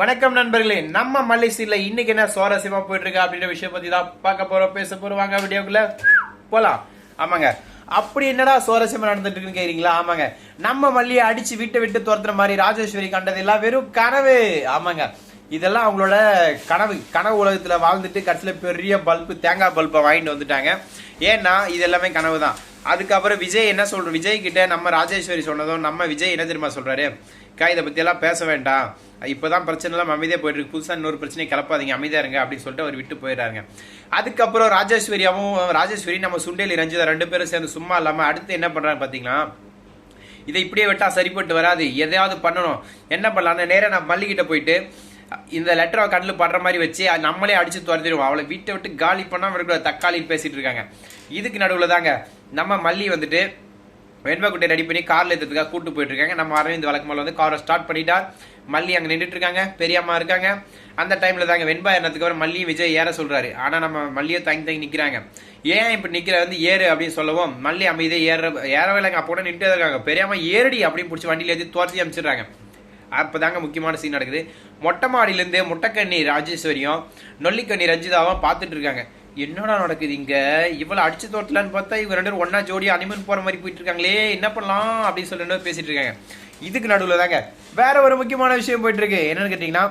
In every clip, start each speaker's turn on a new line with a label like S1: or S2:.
S1: வணக்கம் நண்பர்களே நம்ம மல்லிசீல இன்னைக்கு என்ன சுவாரஸ்யமா போயிட்டு இருக்கா அப்படின்ற விஷயம் பத்தி தான் பார்க்க போறோம் பேச போறோம். வாங்க வீடியோக்குள்ள போலாம். ஆமாங்க. அப்படி என்னடா சுவாரஸ்யமா நடந்துட்டு இருக்குன்னு கேக்குறீங்களா? ஆமாங்க. நம்ம மல்லியை அடிச்சு வீட்டை விட்டு துரத்துற மாதிரி ராஜேஸ்வரி கண்டது எல்லாம் வெறும் கனவு. ஆமாங்க. இதெல்லாம் அவங்களோட கனவு. கனவு உலகத்துல வாழ்ந்துட்டு கடைசியில பெரிய பல்பு தேங்காய் பல்பை வாங்கிட்டு வந்துட்டாங்க. ஏன்னா இது எல்லாமே கனவு தான் அதுக்கப்புறம் விஜய் என்ன சொல்ற விஜய் கிட்ட நம்ம ராஜேஸ்வரி சொன்னதும் நம்ம விஜய் என்ன தெரியுமா சொல்றாரு? அக்கா இதை பத்தி எல்லாம் பேச வேண்டாம். இப்பதான் பிரச்சனை எல்லாம் அமைதியாக போயிட்டு இருக்கு. புதுசா இன்னொரு பிரச்சனையை கிளப்பாதீங்க. அமைதியாக இருங்க அப்படின்னு சொல்லிட்டு அவர் விட்டு போயிடுறாங்க அதுக்கப்புறம் ராஜேஸ்வரியாவும் ராஜேஸ்வரி நம்ம சுண்டேலி ரஞ்சிதா ரெண்டு பேரும் சேர்ந்து சும்மா இல்லாமல் அடுத்து என்ன பண்றாங்க பாத்தீங்களா? இதை இப்படியே விட்டா சரிப்பட்டு வராது. எதையாவது பண்ணணும். என்ன பண்ணலாம் நேராக நான் மல்லிகிட்ட போயிட்டு இந்த லெட்டரை கண்ணில் படுற மாதிரி வச்சு நம்மளே அடிச்சு துரத்திடுவோம். அவளை வீட்டை விட்டு காலி பண்ணாம இருக்கிற தக்காளி பேசிட்டு இருக்காங்க. இதுக்கு நடுவில் தாங்க நம்ம மல்லி வந்துட்டு வெண்பகுட்டை ரெடி பண்ணி கார்ல எடுத்துக்காக கூட்டு போயிட்டு இருக்காங்க. நம்ம அரவிந்த் வழக்கமாக வந்து காரை ஸ்டார்ட் பண்ணிட்டா மல்லி அங்க நின்றுட்டு இருக்காங்க. பெரியம்மா இருக்காங்க. அந்த டைம்ல தாங்க வெண்பா ஏறதுக்கு அப்புறம் மல்லி விஜய் ஏற சொல்றாரு. ஆனா நம்ம மல்லியை தங்கி தங்கி நிக்கிறாங்க. ஏன் இப்போ நிக்கிற வந்து ஏறு அப்படின்னு சொல்லவும் மல்லி அமைதியை ஏற ஏறவே இல்லைங்க. அப்போ நின்றுட்டு இருக்காங்க. பெரியம்மா ஏறடி அப்படின்னு பிடிச்சி வண்டியில ஏற்றி துரத்தி அப்போ தாங்க முக்கியமான சீன் நடக்குது. மொட்டை மாடியிலேருந்து முட்டைக்கண்ணி ராஜேஸ்வரியும் நொல்லிக்கண்ணி ரஞ்சிதாவும் பார்த்துட்டு இருக்காங்க என்னடா நடக்குது இங்கே? இவ்வளோ அடிச்சு தோட்டலான்னு பார்த்தா இவங்க ரெண்டு பேரும் ஒன்றா ஜோடி அனிமன் போகிற மாதிரி போயிட்டு இருக்காங்களே என்ன பண்ணலாம்? அப்படின்னு சொல்லி ரெண்டு பேசிட்டு இருக்காங்க. இதுக்கு நடுவில் தாங்க வேற ஒரு முக்கியமான விஷயம் போயிட்டு இருக்கு என்னன்னு கேட்டிங்கன்னா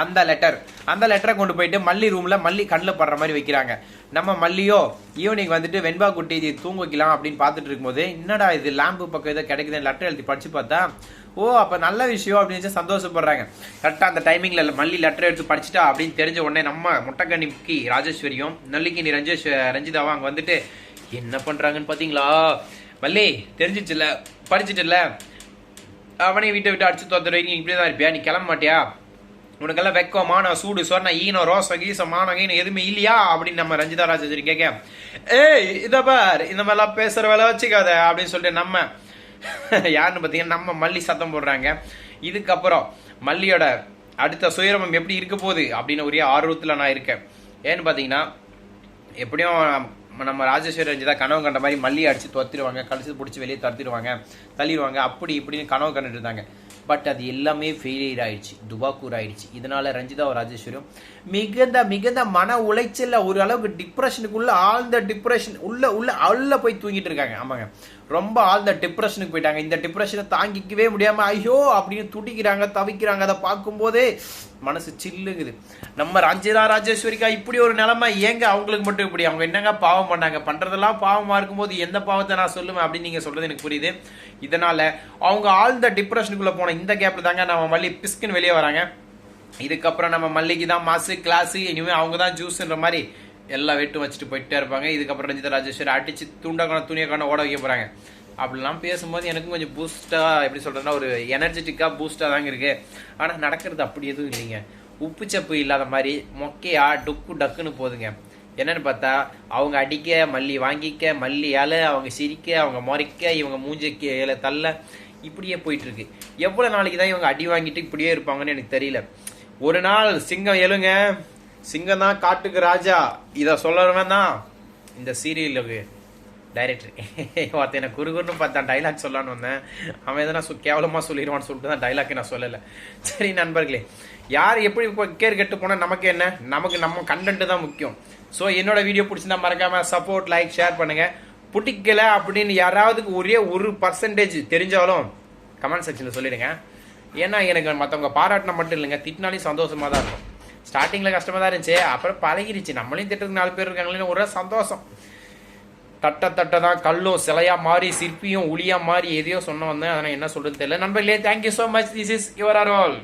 S1: அந்த லெட்டர் அந்த லெட்டரை கொண்டு போயிட்டு மல்லி ரூம்ல மல்லி கண்ணில் படுற மாதிரி வைக்கிறாங்க. நம்ம மல்லியோ ஈவினிங் வந்துட்டு வெண்பா குட்டி இது தூங்க வைக்கலாம் அப்படின்னு பார்த்துட்டு இருக்கும்போது என்னடா இது லேம்பு பக்கம் ஏதோ கிடைக்குதுன்னு லெட்டர் எழுதி படிச்சு பார்த்தா ஓ அப்போ நல்ல விஷயம் அப்படின்னு சொல்லி சந்தோஷப்படுறாங்க. கரெக்டாக அந்த டைமிங்ல மல்லி லெட்டர் எடுத்து படிச்சுட்டா அப்படின்னு தெரிஞ்ச உடனே நம்ம முட்டைக்கண்ணிக்கு ராஜேஸ்வரியும் நல்லிக்கினி ரஞ்சேஷ் ரஞ்சிதாவும் அங்கே வந்துட்டு என்ன பண்ணுறாங்கன்னு பார்த்தீங்களா மல்லி தெரிஞ்சிச்சுல படிச்சிட்டுல அவனே வீட்டை விட்டு அடிச்சு தோத்துறவங்க இப்படியே தான் இருப்பியா? நீ கிளம்ப மாட்டியா? உனக்கெல்லாம் வெக்கம் மானம் சூடு சொன்ன ஈனோ ரோசம் கீசம் மானம் கீனம் எதுவுமே இல்லையா? அப்படின்னு நம்ம ரஞ்சிதா ராஜேஸ்வரி கேட்க ஏய் இதை பார் இந்த மாதிரிலாம் பேசுகிற வேலை வச்சுக்காத அப்படின்னு சொல்லிட்டு நம்ம யாருன்னு பார்த்தீங்கன்னா நம்ம மல்லி சத்தம் போடுறாங்க. இதுக்கப்புறம் மல்லியோட அடுத்த சுயரமம் எப்படி இருக்க போகுது அப்படின்னு ஒரே ஆர்வத்தில் நான் இருக்கேன். ஏன்னு பார்த்தீங்கன்னா எப்படியும் நம்ம ராஜேஸ்வரி ரஞ்சிதா கனவு கண்ட மாதிரி மல்லி அடித்து துரத்திடுவாங்க கழிச்சு பிடிச்சி வெளியே துரத்திடுவாங்க தள்ளிடுவாங்க அப்படி இப்படின்னு கனவு கண்டுட்டு இருந்தாங்க. பட் அது எல்லாமே ஃபெயிலியர் ஆயிடுச்சு. துபாக்கூர் ஆயிடுச்சு. இதனால ரஞ்சிதா ராஜேஸ்வரியும் மிகுந்த மிகுந்த மன உளைச்சல்ல ஒரு அளவுக்கு டிப்ரெஷனுக்குள்ள ஆழ்ந்த டிப்ரெஷன் உள்ள உள்ள உள்ள போய் தூங்கிட்டு இருக்காங்க. ஆமாங்க. ரொம்ப ஆழ்ந்த டிப்ரெஷனுக்கு போயிட்டாங்க. இந்த டிப்ரெஷனை தாங்கிக்கவே முடியாம ஐயோ அப்படின்னு துடிக்கிறாங்க தவிக்கிறாங்க. அதை பார்க்கும்போதே மனசு சில்லுங்குது. நம்ம ரஞ்சிதா ராஜேஸ்வரிக்கா இப்படி ஒரு நிலைமை ஏங்க அவங்களுக்கு மட்டும் இப்படி? அவங்க என்னங்க பாவம் பண்ணாங்க? பண்றதெல்லாம் பாவமா இருக்கும்போது எந்த பாவத்தை நான் சொல்லுவேன் அப்படின்னு நீங்க சொல்றது எனக்கு புரியுது. இதனால அவங்க ஆழ்ந்த டிப்ரெஷனுக்குள்ள போன இந்த கேப்பில் தாங்க நம்ம மல்லி பிஸ்குன்னு வெளியே வராங்க. இதுக்கப்புறம் நம்ம மல்லிக்கு தான் மாசு கிளாஸு இனிமேல் அவங்க தான் ஜூஸ்ன்ற மாதிரி எல்லா வெட்டும் வச்சுட்டு போயிட்டே இருப்பாங்க. இதுக்கப்புறம் ரஞ்சிதா ராஜேஸ்வரி அடிச்சு துண்டக்கான துணியக்கான ஓட வைக்க போகிறாங்க அப்படிலாம் பேசும்போது எனக்கும் கொஞ்சம் பூஸ்ட்டாக எப்படி சொல்றதுன்னா ஒரு எனர்ஜெட்டிக்காக பூஸ்ட்டாக தாங்க இருக்குது ஆனால் நடக்கிறது அப்படி எதுவும் இல்லைங்க. உப்புச்சப்பு இல்லாத மாதிரி மொக்கையாக டொக்கு டக்குன்னு போகுதுங்க என்னன்னு பார்த்தா அவங்க அடிக்க மல்லி வாங்கிக்க மல்லி அவங்க சிரிக்க அவங்க முறைக்க இவங்க மூஞ்சிக்கு இலை தள்ள இப்படியே போயிட்டு இருக்கு எவ்வளவு நாளைக்கு தான் இவங்க அடி வாங்கிட்டு இப்படியே இருப்பாங்கன்னு எனக்கு தெரியல. ஒரு நாள் சிங்கம் எழுங்க சிங்கம் தான் காட்டுக்கு ராஜா. இதை சொல்லறவன் தான் இந்த சீரியலுக்கு டைரக்டர் ஒருத்தன் எனக்கு குறுகுறுன்னு பார்த்தான் டைலாக் சொல்லலான்னு வந்தேன். அவன் எதனா சொ கேவலமாக சொல்லிடுவான்னு சொல்லிட்டு தான் டைலாக் நான் சொல்லலை. சரி நண்பர்களே யார் எப்படி இப்போ கேர் கெட்டு போனால் நமக்கு என்ன? நமக்கு நம்ம கண்டென்ட்டு தான் முக்கியம். ஸோ என்னோட வீடியோ பிடிச்சிருந்தா மறக்காமல் சப்போர்ட் லைக் ஷேர் பண்ணுங்கள் பிடிக்கல அப்படின்னு யாராவதுக்கு ஒரே ஒரு பர்சன்டேஜ் தெரிஞ்சாலும் கமெண்ட் செக்ஷனில் சொல்லிடுங்க. ஏன்னா எனக்கு மற்றவங்க பாராட்டினா மட்டும் இல்லைங்க திட்டினாலையும் சந்தோஷமாக தான் இருக்கும். ஸ்டார்டிங்கில் கஷ்டமாக தான் இருந்துச்சு அப்புறம் பழகிருச்சு. நம்மளையும் திட்டத்துக்கு நாலு பேர் இருக்காங்களேன்னு ஒரே சந்தோஷம். தட்ட தட்ட தான் கல்லும் சிலையாக மாறி சிற்பியும் உளியாக மாறி எதையோ சொன்ன வந்தேன். அதனால் என்ன சொல்கிறது தெரியல. நண்பர்களே thank you so much this is your are all